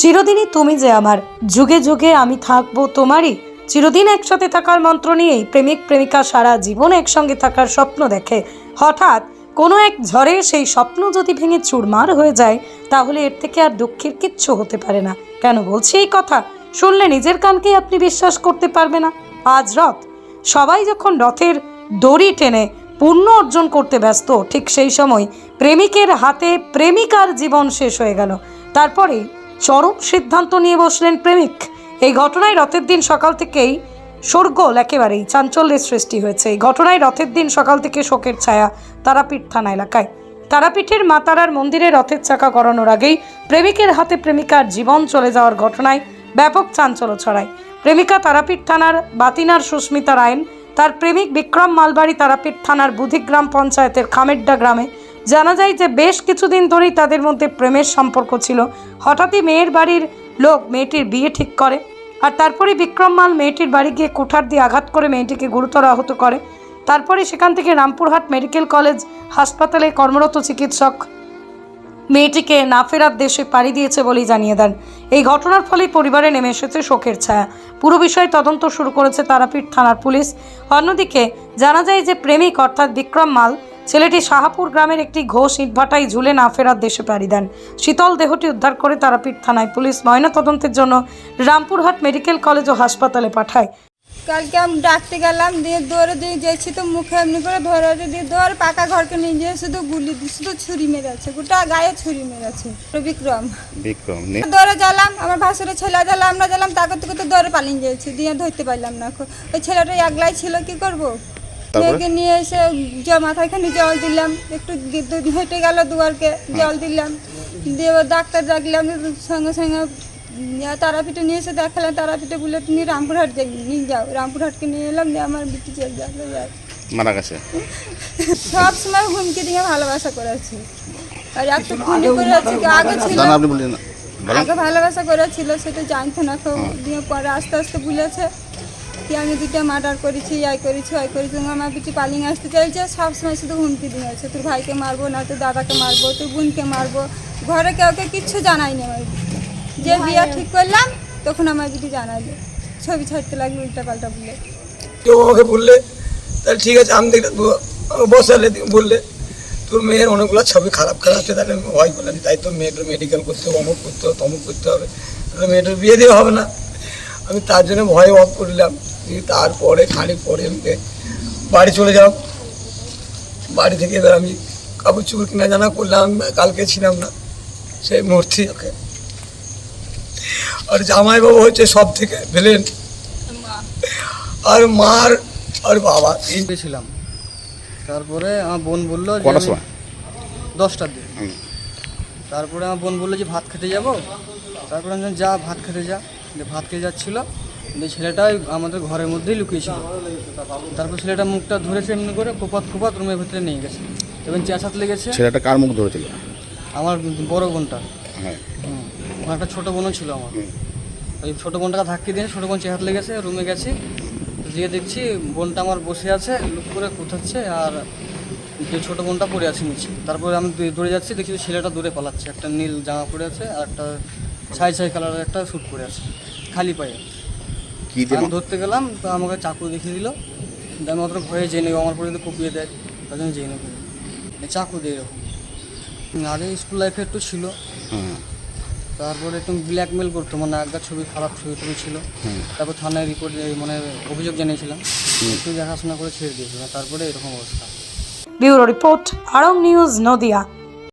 চিরদিনই তুমি যে আমার, যুগে যুগে আমি থাকব তোমারই। চিরদিন একসাথে থাকার মন্ত্র নিয়েই প্রেমিক প্রেমিকা সারা জীবন একসঙ্গে থাকার স্বপ্ন দেখে। হঠাৎ কোনো এক ঝড়ে সেই স্বপ্ন যদি ভেঙে চুরমার হয়ে যায়, তাহলে এর থেকে আর দুঃখের কিচ্ছু হতে পারে না। কেন বলছি এই কথা? শুনলে নিজের কানকেই আপনি বিশ্বাস করতে পারবে না। আজ রথ। সবাই যখন রথের দড়ি টেনে পুণ্য অর্জন করতে ব্যস্ত, ঠিক সেই সময় প্রেমিকের হাতে প্রেমিকার জীবন শেষ হয়ে গেল। তারপরে চরম সিদ্ধান্ত নিয়ে বসলেন প্রেমিক। এই ঘটনায় রথের দিন সকাল থেকেই শোরগোল একেবারেই চাঞ্চল্যের সৃষ্টি হয়েছে। এই ঘটনায় রথের দিন সকাল থেকে শোকের ছায়া তারাপীঠ থানা এলাকায়। তারাপীঠের মা তারার মন্দিরে রথের চাকা করানোর আগেই প্রেমিকের হাতে প্রেমিকার জীবন চলে যাওয়ার ঘটনায় ব্যাপক চাঞ্চল্য ছড়ায়। প্রেমিকা তারাপীঠ থানার বাতিনার সুস্মিতা রায়ন, তার প্রেমিক বিক্রম মালবাড়ি তারাপীঠ থানার বুধিগ্রাম পঞ্চায়েতের খামেড্ডা গ্রামে জানা যায় যে বেশ কিছুদিন ধরেই তাদের মধ্যে প্রেমের সম্পর্ক ছিল। হঠাৎই মেয়ের বাড়ির লোক মেয়েটির বিয়ে ঠিক করে আর তারপরে বিক্রম মাল মেয়েটির বাড়ি গিয়ে কুঠার দিয়ে আঘাত করে মেয়েটিকে গুরুতর আহত করে। তারপরে সেখান থেকে রামপুরহাট মেডিকেল কলেজ হাসপাতালে কর্মরত চিকিৎসক মেয়েটিকে না ফেরার দেশে পাড়ি দিয়েছে বলেই জানিয়ে দেন। এই ঘটনার ফলে পরিবারে নেমে এসেছে শোকের ছায়া। পুরো বিষয়ে তদন্ত শুরু করেছে তারাপীঠ থানার পুলিশ। অন্যদিকে জানা যায় যে প্রেমিক অর্থাৎ বিক্রম মাল ছেলেটি শাহাপুর গ্রামের একটি ঘোষ ইটভাটায় ঝুলে না ফেরার দেশে পাড়ি দেন। শীতল দেহটি উদ্ধার করে তারাপীঠ থানায় পুলিশ ময়নাতদন্তের জন্য রামপুরহাট মেডিকেল কলেজ ও হাসপাতালে পাঠায়। কালকে আমি ডাকতে গেলাম দিয়ে দৌড়ে দিয়ে গেছি তো মুখে এমনি করে ধরে ধরে দিয়ে দৌড় পাকা ঘরকে নিয়ে গিয়ে শুধু গুলি দিয়ে শুধু ছুরি মেরেছে গোটা গায়ে ছুরি মেরেছে। বিক্রম। বিক্রম নে- দৌড়ে গেলাম আমার ভাসুরের ছেলে গেলাম আমরা গেলাম তাকে তো তো দৌড়ে পালিয়ে গিয়েছি দিয়ে ধরতে পারলাম না। ওই ছেলেটা একলাই ছিল কি করব? মেয়েকে নিয়ে এসে জ- মাথায় খানি জল দিলাম একটু হেঁটে গেল দুয়ারকে জল দিলাম। দিয়ে ডাক্তার ডাকলাম সঙ্গে সঙ্গে তারাপীঠে নিয়ে এসে দেখালাম তারাপীঠে বুলেট নিয়ে রামপুরহাট যাই নিয়ে যাও রামপুরহাটকে নিয়ে এলাম দিয়ে আমার বিটি চলে যাবে মারা গেছে? সব সময় হুমকি দিয়ে ভালোবাসা করেছে। আর একটা খুনি করেছে আগে ছিল। আগে ভালোবাসা করেছিল সেটা জানতো না তো দিয়ে পরে আস্তে আস্তে বলেছে কি আমি দুটো মার্ডার করেছি আই করেছি আই করেছি আমার পিটি পালিং আসতে চাইছে সবসময় শুধু হুমকি দিয়েছে তোর ভাইকে মারবো না তোর দাদাকে মারবো তোর বোনকে মারবো ঘরে কাউকে কিচ্ছু জানাইনি আমার। যে বিয়ে ঠিক করলাম তখন আমার বিটি জানাইলো ছবি ছাড়তে লাগল উল্টা পাল্টা বলে কেউ আমাকে বললে তাহলে ঠিক আছে আমি দেখলে দু- আমাকে বসালে বললে তোর মেয়ের অনেকগুলো ছবি খারাপ খারাপ আছে তাহলে আমি ভয় করলাম তাই তো মেয়েটার মেডিকেল করতে হবে অমুক করতে হবে তমুক করতে হবে তাহলে মেয়েটার বিয়ে দেওয়া হবে না। আমি তার জন্য ভয় অফ করলাম। দিয়ে তারপরে খানিক পরে আমি বাড়ি চলে যাও। বাড়ি থেকে এবার আমি কাপড় চোপড় কিনা জানা করলাম কালকে ছিলাম না সেই মূর্তি ওকে। আর জামাইবাবু হচ্ছে সব থেকে ভিলেন আর মার আর বাবা। এই গেছিলাম। তারপরে আমার বোন বলল দশটার দিকে। তারপরে আমার বোন বলল যে ভাত খেতে যাব? তারপরে আমি যা ভাত খেতে যা। ভাত খেতে যাচ্ছিল। ছেলেটা আমাদের ঘরের মধ্যেই লুকিয়েছিল। তারপর ছেলেটা মুখটা ধরেছে এমনি করে কোপাত কোপাত রুমের ভিতরে নিয়ে গেছে। এবং চেঁচাত লেগেছে। ছেলেটা কার মুখ ধরেছিল? আমার বড় বোনটা। হ্যাঁ। আমার একটা ছোটো বোনও ছিল আমার। ওই ছোটো বোনটাকে ধাক্কি দিয়ে ছোটো বোন চেহাত লেগেছে রুমে গেছি। গিয়ে দেখছি বোনটা আমার বসে আছে লুক করে কোথাচ্ছে আর যে ছোটো বোনটা পড়ে আছে নিচে। তারপরে আমি দৌড়ে যাচ্ছি দেখছি যে ছেলেটা দূরে পালাচ্ছে। একটা নীল জামা পরে আছে আর একটা ছাই ছাই কালারের একটা স্যুট পরে আছে খালি পায়ে। কি দিয়ে আমি ধরতে গেলাম তো আমাকে চাকু দেখিয়ে দিল। আমি অত ভয়ে জেনে আমার পরে যদি কুপিয়ে দেয় তার জন্য জেনে চাকু দিয়ে এরকম। আগে স্কুল লাইফে একটু ছিল। তারপরে একটু ব্ল্যাকমেল করতো মানে একটা ছবি খারাপ ছবি টবি ছিল। তারপর থানায় রিপোর্ট মানে অভিযোগ জানিয়েছিলাম। একটু দেখাশোনা করে ছেড়ে দিয়েছিলাম তারপরে এরকম অবস্থা। ব্যুরো রিপোর্ট আরং নিউজ নদিয়া।